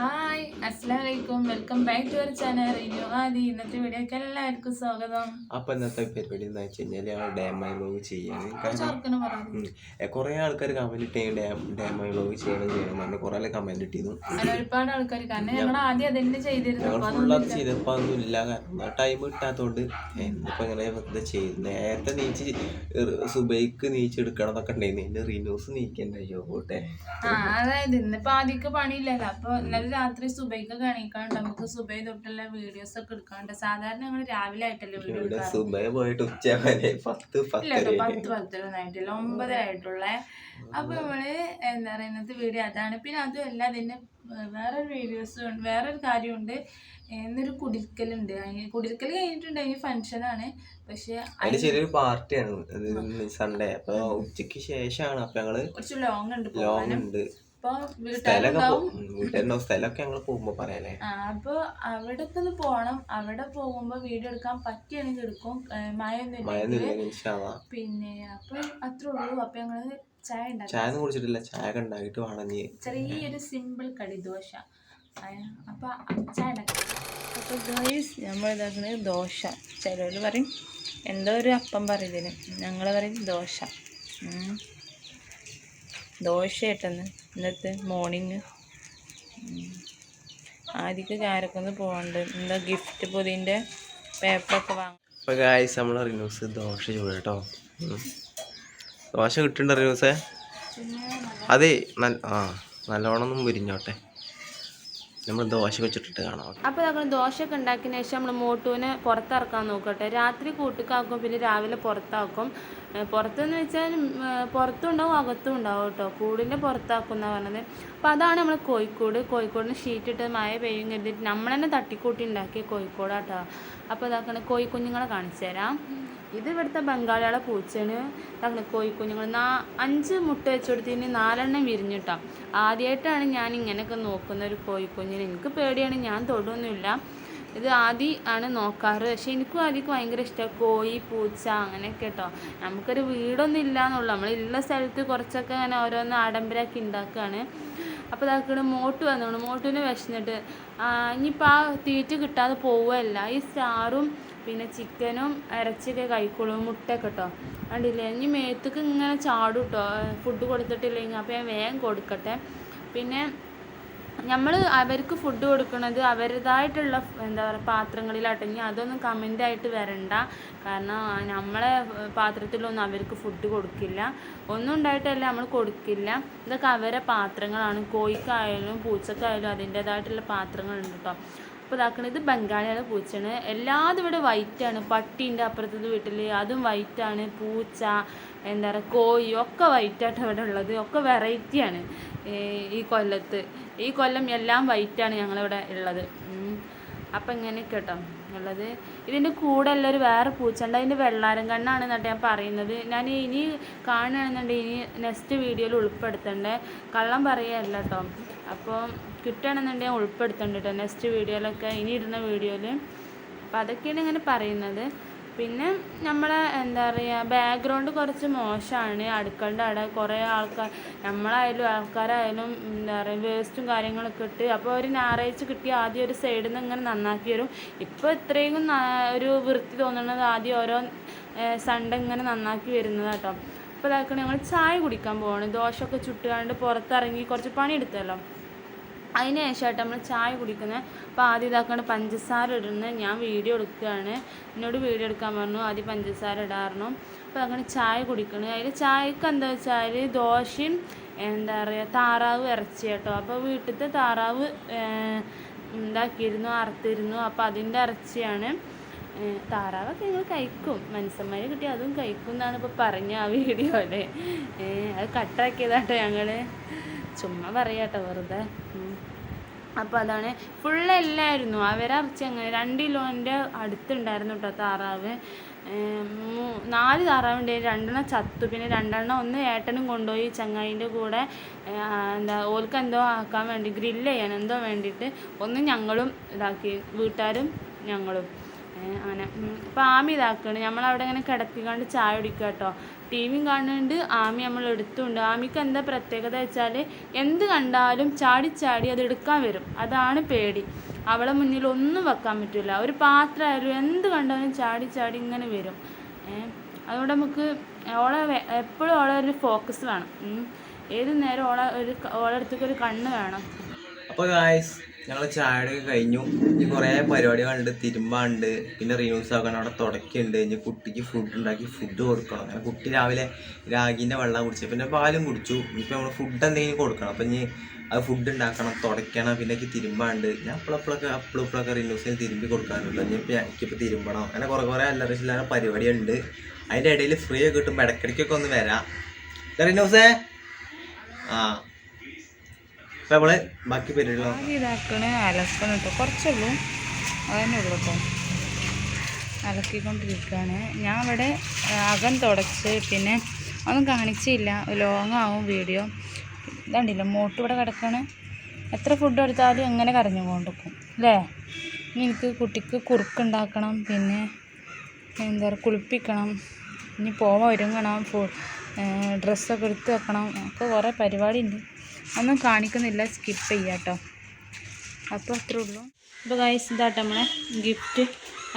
아 അസ്സലാമലൈക്കും. Welcome back to our channel. Review. ആദ്യം ഇന്നത്തെ വീഡിയോക്ക് എല്ലാവർക്കും സ്വാഗതം. അപ്പൊ ഇന്നത്തെ പരിപാടി എന്താ വെച്ച് കഴിഞ്ഞാൽ ഡാമായി വ്ലോഗ് ചെയ്യാണ്. കുറെ ആൾക്കാർ കമന്റ് ഇട്ടേ ഡാമായി വ്ലോഗ് ചെയ്യണം ചെയ്യണം പറഞ്ഞു കുറെ ആൾ കമന്റ് ഇട്ടിരുന്നു. ഒരുപാട് ആൾക്കാർ കാരണം ഞങ്ങൾ ആദ്യം അതന്നെ ചെയ്തിരുന്നു. അത് ചെയ്തപ്പോ ഒന്നും ഇല്ല. കാരണം ടൈം കിട്ടാത്തോണ്ട് ഇന്നിപ്പോ ഇങ്ങനെ വെറുതെ ചെയ്തു. നേരത്തെ നീച്ച് സുബൈക്ക് നീച്ചെടുക്കണം എന്നൊക്കെ ഉണ്ടായിരുന്നു എന്റെ റിന്യൂസ് നീക്കണ്ടോ? പോട്ടെ. അതായത് ഇന്നിപ്പോ ആദ്യമൊക്കെ പണിയില്ലല്ലോ. അപ്പൊ ഇന്നലെ രാത്രി സുബൈക്ക് കാണിക്കാണ്ട് നമുക്ക് സുബൈ തൊട്ടുള്ള വീഡിയോസ് ഒക്കെ എടുക്കാണ്ട്. സാധാരണ ഞങ്ങൾ രാവിലെ ആയിട്ടല്ലേ വീഡിയോ ഇവിടെ സുബൈ പോയിട്ട് ഉച്ച വരെ പത്ത് ഇല്ല കേട്ടോ പത്തര പത്ത് പത്തൊന്നും ആയിട്ടില്ല ഒമ്പതര ആയിട്ടുള്ള. അപ്പൊ നമ്മൾ എന്താ പറയാ ഇന്നത്തെ വീഡിയോ അതാണ്. പിന്നെ അതുമല്ല അതിന്റെ വേറൊരു വീഡിയോസ് വേറൊരു കാര്യമുണ്ട്. എന്നൊരു കുടിൽക്കലുണ്ട്. അതിന് കുടിൽക്കൽ കഴിഞ്ഞിട്ടുണ്ട്. അതിന് ഫംഗ്ഷനാണ് പക്ഷെ അതിന്റെ ചെറിയൊരു പാർട്ടിയാണ് സൺഡേ അപ്പൊ ഉച്ചയ്ക്ക് ശേഷമാണ്. അപ്പൊ ഞങ്ങൾ കുറച്ച് ലോങ് ഉണ്ട് ലോങ് പോകാനും. ഉണ്ട്. സ്ഥലമൊക്കെ ഞങ്ങൾ പോകുമ്പോ അപ്പൊ അവിടെ ഒന്ന് പോണം. അവിടെ പോകുമ്പോ വീഡിയോ എടുക്കാൻ പറ്റിയാണെങ്കിൽ എടുക്കും. മഴ പിന്നെ അപ്പൊ അത്രേ ഉള്ളൂ. അപ്പൊ ഞങ്ങൾ ചായ ഉണ്ടാക്കി. ചായ കുടിച്ചിട്ടില്ല. ചായ ഉണ്ടാക്കിട്ട് വേണം നീ ചെറിയൊരു സിമ്പിൾ കടി ദോശ. അപ്പൊ ചായ ഉണ്ടാക്കി. അപ്പൊ ഗൈസ് നമ്മൾ ഇതാക്കുന്നത് ദോശ. ചിലവർ പറയും എന്തോ ഒരു അപ്പം പറയുന്നതിന് ഞങ്ങൾ പറയും ദോശ. ദോശ ഇന്നത്തെ മോർണിംഗ് ആദ്യക്ക് കാരക്കൊന്ന് പോകണ്ട് എന്താ ഗിഫ്റ്റ് പൊതിന്റെ പേപ്പറൊക്കെ വാങ്ങും അപ്പോൾ ഗായ്സ് നമ്മൾ റിന്യൂസ് ദോശ ചൂട് കേട്ടോ. ദോശ കിട്ടുന്നുണ്ടോ റിന്യൂസേ അതെ നല്ല ആ നല്ലോണം ഒന്നും മുരിഞ്ഞോട്ടെ. നമ്മൾ ദോശ വെച്ചിട്ടിട്ട് കാണാം. അപ്പോൾ നമ്മൾ ദോശയൊക്കെ ഉണ്ടാക്കിയതിന് ശേഷം നമ്മൾ മോട്ടുവിനെ പുറത്തിറക്കാൻ നോക്കട്ടെ. രാത്രി കൂട്ടുകാക്കും പിന്നെ രാവിലെ പുറത്താക്കും. പുറത്തെന്ന് വെച്ചാൽ പുറത്തും ഉണ്ടാവും അകത്തും ഉണ്ടാവും കേട്ടോ. കൂടിന്റെ പുറത്താക്കും പറഞ്ഞത്. അപ്പോൾ അതാണ് നമ്മൾ കോഴിക്കോട്. കോഴിക്കോടിന് ഷീറ്റ് ഇട്ട് മഴ പെയ്യും കരുതിയിട്ട് നമ്മൾ തന്നെ തട്ടിക്കൂട്ടി ഉണ്ടാക്കിയ കോഴിക്കോടാട്ടോ അപ്പോൾ ഇതാക്കണ കോഴിക്കുഞ്ഞുങ്ങളെ കാണിച്ചു തരാം ഇത് ഇവിടുത്തെ ബംഗാളികളെ പൂച്ചയാണ്. ഇതാക്കണ കോഴിക്കുഞ്ഞുങ്ങൾ നാ അഞ്ച് മുട്ട വെച്ച് കൊടുത്തതിന് നാലെണ്ണം വിരിഞ്ഞിട്ടാ. ആദ്യമായിട്ടാണ് ഞാൻ ഇങ്ങനെയൊക്കെ നോക്കുന്ന ഒരു കോഴിക്കുഞ്ഞിന് എനിക്ക് പേടിയാണ് ഞാൻ തൊടുന്നില്ല ഇത് ആദ്യം ആണ് നോക്കാറ്. പക്ഷെ എനിക്കും ആദ്യമൊക്കെ ഭയങ്കര ഇഷ്ടമാണ് കോഴി പൂച്ച അങ്ങനെയൊക്കെ കേട്ടോ. നമുക്കൊരു വീടൊന്നും ഇല്ല എന്നുള്ളൂ നമ്മളുള്ള സ്ഥലത്ത് കുറച്ചൊക്കെ അങ്ങനെ ഓരോന്ന് ആഡംബരമാക്കി ഉണ്ടാക്കുകയാണ് അപ്പോൾ ഇതാക്കണ മോട്ട് വന്നോളൂ. മോട്ടിന് വിശന്നിട്ട് ഇനിയിപ്പോൾ ആ തീറ്റ കിട്ടാതെ പോവുകയല്ല ഈ സ്റ്റാറും പിന്നെ ചിക്കനും ഇറച്ചിയൊക്കെ കഴിക്കുള്ളൂ മുട്ട കേട്ടോ കണ്ടില്ലേ? ഇനി മേത്തേക്ക് ഇങ്ങനെ ചാടും കേട്ടോ ഫുഡ് കൊടുത്തിട്ടില്ലെങ്കിൽ അപ്പോൾ ഞാൻ വേഗം കൊടുക്കട്ടെ. പിന്നെ നമ്മൾ അവർക്ക് ഫുഡ് കൊടുക്കുന്നത് അവരുടേതായിട്ടുള്ള എന്താ പറയുക പാത്രങ്ങളിലാട്ടെ. ഇനി അതൊന്നും കമന്റ് ആയിട്ട് വരണ്ട. കാരണം നമ്മളെ പാത്രത്തിലൊന്നും അവർക്ക് ഫുഡ് കൊടുക്കില്ല. ഒന്നും ഉണ്ടായിട്ടല്ല നമ്മൾ കൊടുക്കില്ല. ഇതൊക്കെ അവരെ പാത്രങ്ങളാണ്. കോഴിക്കായാലും പൂച്ചക്കായാലും അതിന്റേതായിട്ടുള്ള പാത്രങ്ങളുണ്ട് കേട്ടോ അപ്പോൾ ഇതാക്കണത് ഇത് ബംഗാളിയാണ് പൂച്ചയാണ്. എല്ലാതും ഇവിടെ വൈറ്റാണ് പട്ടീന്റെ അപ്പുറത്തത് വീട്ടിൽ അതും വൈറ്റാണ് പൂച്ച എന്താ പറയുക കോഴി ഒക്കെ വൈറ്റായിട്ട് ഇവിടെ ഉള്ളത്. ഒക്കെ വെറൈറ്റിയാണ് ഈ കൊല്ലത്ത്. ഈ കൊല്ലം എല്ലാം വൈറ്റാണ് ഞങ്ങളിവിടെ ഉള്ളത്. അപ്പം ഇങ്ങനെയൊക്കെ കേട്ടോ. ഉള്ളത് ഇതിന്റെ കൂടെ ഉള്ള ഒരു വേറെ പൂച്ചണ്ട്. അതിന്റെ വെള്ളാരം കണ്ണാണ് എന്നിട്ട് ഞാൻ പറയുന്നത്. ഞാൻ ഇനി കാണുകയാണെന്നുണ്ടെങ്കിൽ ഇനി നെക്സ്റ്റ് വീഡിയോയിൽ ഉൾപ്പെടുത്തണ്ടേ. കള്ളം പറയുകയല്ല കേട്ടോ അപ്പോൾ കിട്ടുകയാണെന്നുണ്ടെങ്കിൽ ഞാൻ ഉൾപ്പെടുത്തണ്ട് കേട്ടോ നെക്സ്റ്റ് വീഡിയോയിലൊക്കെ ഇനി ഇടുന്ന വീഡിയോയിൽ അപ്പോൾ അതൊക്കെയാണ് ഇങ്ങനെ പറയുന്നത്. പിന്നെ നമ്മളെ എന്താ പറയുക ബാക്ക്ഗ്രൗണ്ട് കുറച്ച് മോശമാണ് അടുക്കളുടെ അവിടെ കുറേ ആൾക്കാർ നമ്മളായാലും ആൾക്കാരായാലും എന്താ പറയുക വേസ്റ്റും കാര്യങ്ങളൊക്കെ ഇട്ട് അപ്പോൾ ഒരു ഞായറാഴ്ച കിട്ടി ആദ്യം ഒരു സൈഡിൽ നിന്ന് ഇങ്ങനെ നന്നാക്കി വരും. ഇപ്പോൾ ഇത്രയും ഒരു വൃത്തി തോന്നുന്നത് ആദ്യം ഓരോ സൺഡേ ഇങ്ങനെ നന്നാക്കി വരുന്നത് കേട്ടോ അപ്പോൾ ഇതാക്കണം ഞങ്ങൾ ചായ കുടിക്കാൻ പോവാണ്. ദോശയൊക്കെ ചുട്ടുകാണ്ട് പുറത്തിറങ്ങി കുറച്ച് പണിയെടുത്തല്ലോ. അതിന് ശേഷമായിട്ട് നമ്മൾ ചായ കുടിക്കുന്നത്. അപ്പോൾ ആദ്യം ഇതാക്കാണ്ട് പഞ്ചസാര ഇടുന്നത്. ഞാൻ വീഡിയോ എടുക്കുകയാണ്. എന്നോട് വീഡിയോ എടുക്കാൻ പറഞ്ഞു. ആദ്യം പഞ്ചസാര ഇടാറുന്നു അപ്പോൾ അങ്ങനെ ചായ കുടിക്കുന്നത് അതിൽ ചായക്ക് എന്താ വെച്ചാൽ ദോശയും എന്താ പറയുക താറാവ് ഇറച്ചി കേട്ടോ. അപ്പോൾ വീട്ടിലത്തെ താറാവ് ഉണ്ടാക്കിയിരുന്നു അറുത്തിരുന്നു. അപ്പോൾ അതിന്റെ ഇറച്ചിയാണ് താറാവൊക്കെ ഞങ്ങൾ കഴിക്കും. മനുഷ്യന്മാർ കിട്ടി അതും കഴിക്കും എന്നാണ് ഇപ്പോൾ പറഞ്ഞ ആ വീഡിയോയിൽ അത് കട്ടാക്കിയതാട്ടോ ഞങ്ങൾ ചുമ്മാ പറയാട്ടോ വെറുതെ. അപ്പോൾ അതാണ്. ഫുള്ള് എല്ലായിരുന്നു. അവരറച്ചി അങ്ങനെ രണ്ട് കിലോന്റെ അടുത്തുണ്ടായിരുന്നു കേട്ടോ താറാവ്. നാല് താറാവ് നാല് താറാവുണ്ട്. രണ്ടെണ്ണം ചത്തു. പിന്നെ രണ്ടെണ്ണം ഒന്ന് ഏട്ടനും കൊണ്ടുപോയി ചങ്ങായിന്റെ കൂടെ എന്താ ഓൽക്ക് എന്തോ ആക്കാൻ വേണ്ടി ഗ്രില്ല് ചെയ്യാൻ എന്തോ വേണ്ടിയിട്ട് ഒന്ന് ഞങ്ങളും ഇതാക്കി. വീട്ടുകാരും ഞങ്ങളും. അങ്ങനെ. അപ്പോൾ ആമി നമ്മൾ നമ്മളവിടെ ഇങ്ങനെ കിടത്തിക്കാണ്ട് ചായ കുടിക്കുക കേട്ടോ. ടി വിയും കാണുന്നുണ്ട് ആമി നമ്മൾ എടുത്തുണ്ട്. ആമിക്ക് എന്താ പ്രത്യേകത വെച്ചാൽ എന്ത് കണ്ടാലും ചാടി ചാടി അത് എടുക്കാൻ വരും. അതാണ് പേടി. അവളെ മുന്നിൽ ഒന്നും വെക്കാൻ പറ്റില്ല ഒരു പാത്രമായാലും എന്ത് കണ്ടാലും ചാടി ചാടി ഇങ്ങനെ വരും. അതുകൊണ്ട് നമുക്ക് ഓളെ എപ്പോഴും ഓളെ ഒരു ഫോക്കസ് വേണം. ഏത് നേരം ഓളെ ഒരു ഓളെ അടുത്തേക്ക് ഒരു കണ്ണ് വേണം. അപ്പോൾ ഗായ്സ് ഞങ്ങൾ ചായയൊക്കെ കഴിഞ്ഞു. ഇനി കുറേ പരിപാടികളുണ്ട് തിരുമ്പാണ്ട് പിന്നെ റിന്യൂസ് ആക്കണം അവിടെ തുടക്കുണ്ട് ഇനി കുട്ടിക്ക് ഫുഡ് ഉണ്ടാക്കി ഫുഡ് കൊടുക്കണം. അങ്ങനെ കുട്ടി രാവിലെ രാഗിന്റെ വെള്ളം കുടിച്ചു പിന്നെ പാലും കുടിച്ചു. ഇനിയിപ്പോൾ നമ്മൾ ഫുഡ് എന്തെങ്കിലും കൊടുക്കണം. അപ്പം ഇനി അത് ഫുഡ് ഉണ്ടാക്കണം തുടയ്ക്കണം പിന്നെ എനിക്ക് തിരുമ്പാണ്ട്. ഞാൻ അപ്പോഴപ്പോഴൊക്കെ അപ്പോഴപ്പോഴൊക്കെ റിന്യൂസിന് തിരുമ്പി കൊടുക്കാറുണ്ട്. ഇനിയിപ്പോൾ എനിക്കിപ്പോൾ തിരുമ്പണം. അങ്ങനെ കുറേ കുറേ അല്ലറ ചില്ലറ പരിപാടിയുണ്ട്. അതിന്റെ ഇടയിൽ ഫ്രീ ഒക്കെ കിട്ടുമ്പോൾ ഇടയ്ക്കിടയ്ക്കൊക്കെ ഒന്ന് വരാം. റിന്യൂസേ ആ. അപ്പം ബാക്കി പരിപാടികളോ ഇതാക്കണേ കുറച്ചുള്ളൂ. അതന്നെ ഉള്ളൂ കേട്ടോ അലക്കിക്കൊണ്ടിരിക്കുകയാണ് ഞാൻ ഇവിടെ അകം തുടച്ച് പിന്നെ ഒന്നും കാണിച്ചില്ല. ലോങ് ആവും വീഡിയോ ഇതാണ്ടില്ല മോട്ട് ഇവിടെ കിടക്കണേ. എത്ര ഫുഡ് എടുത്താലും എങ്ങനെ കരഞ്ഞു കൊണ്ടിരിക്കും അല്ലേ ഇനി എനിക്ക് കുട്ടിക്ക് കുറുക്കുണ്ടാക്കണം പിന്നെ എന്താ പറയുക കുളിപ്പിക്കണം. ഇനി പോവാൻ ഒരുങ്ങണം. ഫു ഡ്രസ്സൊക്കെ എടുത്ത് വെക്കണം. ഒക്കെ കുറേ പരിപാടി ഉണ്ട് ഒന്നും കാണിക്കുന്നില്ല സ്കിപ്പ് ചെയ്യാം കേട്ടോ അപ്പോൾ അത്രേ ഉള്ളൂ. അപ്പോൾ ഗൈസ് ഇതാട്ടോ നമ്മളെ ഗിഫ്റ്റ്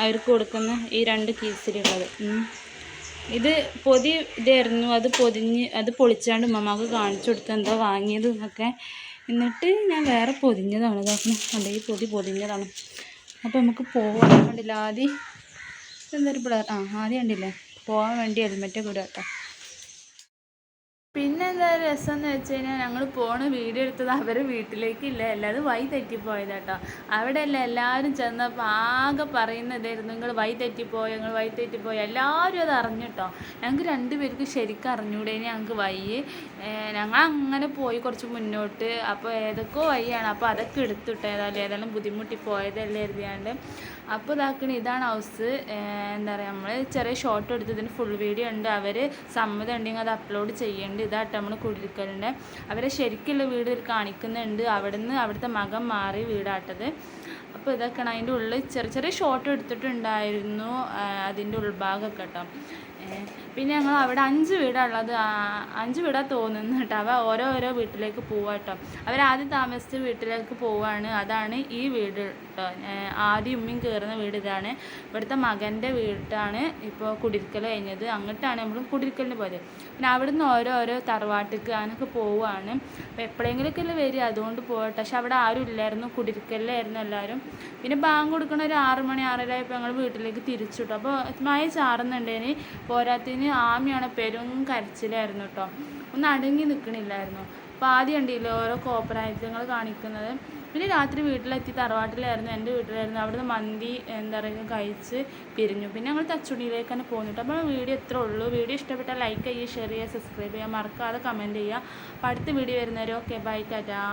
അവർക്ക് കൊടുക്കുന്ന ഈ രണ്ട് കീസിലുള്ളത്. ഇത് പൊതി ഇതായിരുന്നു. അത് പൊതിഞ്ഞ് അത് പൊളിച്ചാണ്ട് ഉമ്മമാക്ക് കാണിച്ചു കൊടുത്ത് എന്താ വാങ്ങിയത് എന്നൊക്കെ. എന്നിട്ട് ഞാൻ വേറെ പൊതിഞ്ഞതാണ് ഇതാക്കണം ഈ പൊതി പൊതിഞ്ഞതാണ്. അപ്പോൾ നമുക്ക് പോകാൻ കണ്ടില്ല ആദ്യം എന്തൊരു പിള്ളേർ ആ ആദ്യം കണ്ടില്ലേ? പോകാൻ വേണ്ടി ഹെൽമെറ്റൊക്കെ ഇടാം കേട്ടോ. പിന്നെ എന്താ രസം എന്ന് വെച്ച് കഴിഞ്ഞാൽ ഞങ്ങൾ പോണ വീഡിയോ എടുത്തത് അവരെ വീട്ടിലേക്കില്ല അല്ലാതെ വഴി തെറ്റിപ്പോയത് കേട്ടോ അവിടെ അല്ല എല്ലാവരും ചെന്നപ്പോൾ ആകെ പറയുന്നതായിരുന്നു നിങ്ങൾ വഴി തെറ്റിപ്പോയി ഞങ്ങൾ വഴി തെറ്റിപ്പോയി. എല്ലാവരും അത് അറിഞ്ഞു കേട്ടോ ഞങ്ങൾക്ക് രണ്ടുപേർക്ക് ശരിക്കും അറിഞ്ഞൂടെ ഞങ്ങൾക്ക് വഴി ഞങ്ങൾ അങ്ങനെ പോയി കുറച്ച് മുന്നോട്ട്. അപ്പോൾ ഏതൊക്കെ വഴിയാണ്. അപ്പോൾ അതൊക്കെ എടുത്തിട്ട് ഏതായാലും ഏതായാലും ബുദ്ധിമുട്ടി പോയതല്ലേ എഴുതിയാണ്ട് അപ്പോൾ ഇതാക്കണ ഇതാണ് ഹൗസ്. എന്താ പറയുക നമ്മൾ ചെറിയ ഷോർട്ട് എടുത്തതിന് ഫുൾ വീഡിയോ ഉണ്ട്. അവർ സമ്മതം ഉണ്ടെങ്കിൽ അത് അപ്ലോഡ് ചെയ്യേണ്ടത് ഇതായിട്ട് നമ്മൾ കുടിയിരിക്കലുണ്ട് അവരെ ശരിക്കുള്ള വീട് കാണിക്കുന്നുണ്ട്. അവിടുന്ന് അവിടുത്തെ മകൻ മാറി വീടാട്ടത്. അപ്പോൾ ഇതൊക്കെയാണ് അതിന്റെ ഉള്ളിൽ ചെറിയ ചെറിയ ഷോട്ട് എടുത്തിട്ടുണ്ടായിരുന്നു അതിന്റെ ഉൾഭാഗമൊക്കെ കേട്ടോ. പിന്നെ ഞങ്ങൾ അവിടെ അഞ്ച് വീടാണ് ഉള്ളത്. അഞ്ച് വീടാ തോന്നുന്നു കേട്ടോ. അവ ഓരോരോ വീട്ടിലേക്ക് പോവാ കേട്ടോ. അവരാദ്യം താമസിച്ച വീട്ടിലേക്ക് പോവാണ്. അതാണ് ഈ വീട് കേട്ടോ. ആദ്യം ഉമ്മയും കയറുന്ന വീട് ഇതാണ്. ഇവിടുത്തെ മകന്റെ വീട്ടാണ് ഇപ്പോൾ കുടിരിക്കൽ കഴിഞ്ഞത്. അങ്ങോട്ടാണ് നമ്മൾ കുടിരിക്കലിന് പോയത്. പിന്നെ അവിടുന്ന് ഓരോരോ തറവാട്ടിക്ക് അങ്ങനെയൊക്കെ പോവുകയാണ് അപ്പോൾ എപ്പോഴെങ്കിലൊക്കെ അല്ലേ വരിക? അതുകൊണ്ട് പോകട്ടെ പക്ഷെ അവിടെ ആരും ഇല്ലായിരുന്നു. കുടിരിക്കലിലായിരുന്നു എല്ലാവരും പിന്നെ ബാങ്ക് കൊടുക്കണ ഒരു ആറ് മണി ആറര ആയപ്പോൾ ഞങ്ങൾ വീട്ടിലേക്ക് തിരിച്ചു കേട്ടോ. അപ്പോൾ മഴ ചാറുന്നുണ്ടേന്. പോരാത്തതിന് ആമിയാണ് പെരും കരച്ചിലായിരുന്നു കേട്ടോ ഒന്ന് അടങ്ങി നിൽക്കണില്ലായിരുന്നു അപ്പോൾ ആദ്യം ഉണ്ടല്ലോ ഓരോ കോപ്രായത്വങ്ങൾ കാണിക്കുന്നത്. പിന്നെ രാത്രി വീട്ടിലെത്തി തറവാട്ടിലായിരുന്നു എന്റെ വീട്ടിലായിരുന്നു. അവിടുന്ന് മന്തി എന്താ പറയുക കഴിച്ച് പിരിഞ്ഞു. പിന്നെ ഞങ്ങൾ തച്ചുണിയിലേക്ക് തന്നെ പോന്നിട്ട് അപ്പോൾ വീഡിയോ ഇത്രേ ഉള്ളൂ. വീഡിയോ ഇഷ്ടപ്പെട്ടാൽ ലൈക്ക് ചെയ്യുക ഷെയർ ചെയ്യുക സബ്സ്ക്രൈബ് ചെയ്യുക. മറക്കാതെ കമന്റ് ചെയ്യുക. അപ്പോൾ അടുത്ത വീഡിയോ വരുന്നവരെ ഓക്കെ ബൈ ടാറ്റാ.